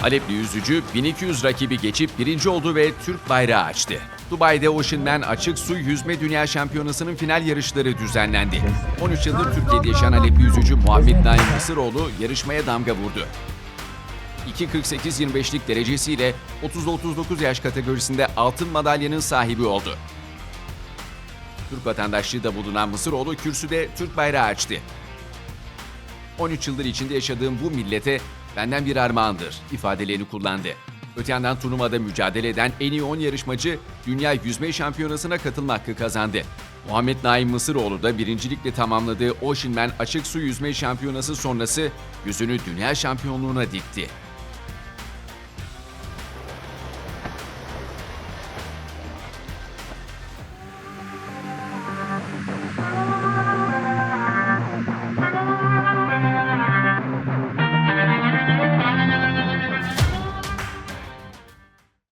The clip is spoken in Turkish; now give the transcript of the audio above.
Halepli yüzücü 1200 rakibi geçip birinci oldu ve Türk bayrağı açtı. Dubai'de Oceanman Açık Su Yüzme Dünya Şampiyonası'nın final yarışları düzenlendi. 13 yıldır Türkiye'de yaşayan Halepli yüzücü Muhammed Naim Mısıroğlu yarışmaya damga vurdu. 2.48-25'lik derecesiyle 30-39 yaş kategorisinde altın madalyanın sahibi oldu. Türk vatandaşlığı da bulunan Mısıroğlu kürsüde Türk bayrağı açtı. 13 yıldır içinde yaşadığım bu millete benden bir armağandır ifadelerini kullandı. Öte yandan turnuvada mücadele eden en iyi 10 yarışmacı Dünya Yüzme Şampiyonası'na katılma hakkı kazandı. Muhammed Naim Mısıroğlu da birincilikle tamamladığı Oceanman Açık Su Yüzme Şampiyonası sonrası yüzünü dünya şampiyonluğuna dikti.